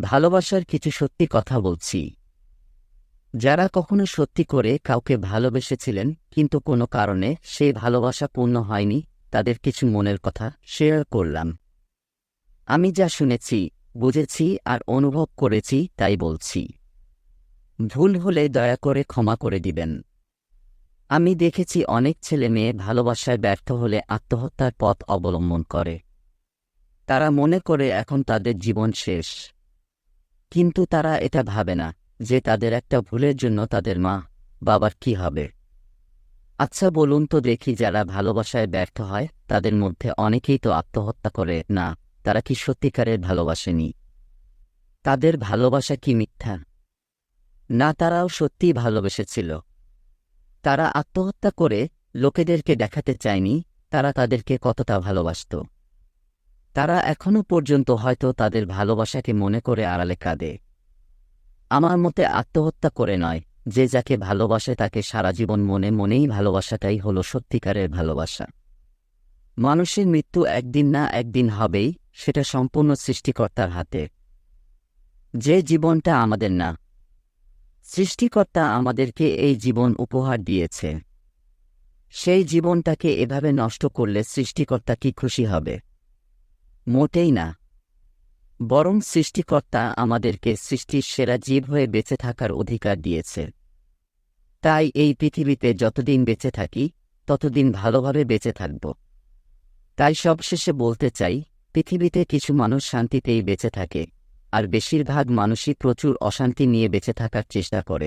ভালোবাসার কিছু সত্যি কথা বলছি। যারা কখনো সত্যি করে কাউকে ভালোবেসেছিলেন, কিন্তু কোনো কারণে সেই ভালোবাসা পূর্ণ হয়নি, তাদের কিছু মনের কথা শেয়ার করলাম। আমি যা শুনেছি, বুঝেছি আর অনুভব করেছি তাই বলছি। ভুল হলে দয়া করে ক্ষমা করে দিবেন। আমি দেখেছি অনেক ছেলে মেয়ে ভালোবাসায় ব্যর্থ হলে আত্মহত্যার পথ অবলম্বন করে। তারা মনে করে এখন তাদের জীবন শেষ। কিন্তু তারা এটা ভাবে না যে তাদের একটা ভুলের জন্য তাদের মা, বাবার কি হবে? আচ্ছা বলুন তো দেখি যারা ভালোবাসায় ব্যর্থ হয়, তাদের মধ্যে অনেকেই তো আত্মহত্যা করে। না, তারা কি সত্যিকারের ভালোবাসেনি? তাদের ভালোবাসা কি মিথ্যা? না, তারাও সত্যিই ভালোবেসেছিল। তারা আত্মহত্যা করে লোকেদেরকে দেখাতে চায়নি, তারা তাদেরকে কতটা ভালোবাসত? তারা এখনও পর্যন্ত হয়তো তাদের ভালোবাসাকে মনে করে আড়ালে কাঁদে। আমার মতে আত্মহত্যা করে নয়, যে যাকে ভালোবাসে তাকে সারা জীবন মনে মনেই ভালোবাসাটাই হলো সত্যিকারের ভালোবাসা। মানুষের মৃত্যু একদিন না একদিন হবেই, সেটা সম্পূর্ণ সৃষ্টিকর্তার হাতে। যে জীবনটা আমাদের না, সৃষ্টিকর্তা আমাদেরকে এই জীবন উপহার দিয়েছে। সেই জীবনটাকে এভাবে নষ্ট করলে সৃষ্টিকর্তা কি খুশি হবে? মোটেই না। বরং সৃষ্টিকর্তা আমাদেরকে সৃষ্টির সেরা জীব হয়ে বেঁচে থাকার অধিকার দিয়েছে। তাই এই পৃথিবীতে যতদিন বেঁচে থাকি, ততদিন ভালোভাবে বেঁচে থাকব। তাই সবশেষে বলতে চাই, পৃথিবীতে কিছু মানুষ শান্তিতেই বেঁচে থাকে, আর বেশিরভাগ মানুষই প্রচুর অশান্তি নিয়ে বেঁচে থাকার চেষ্টা করে।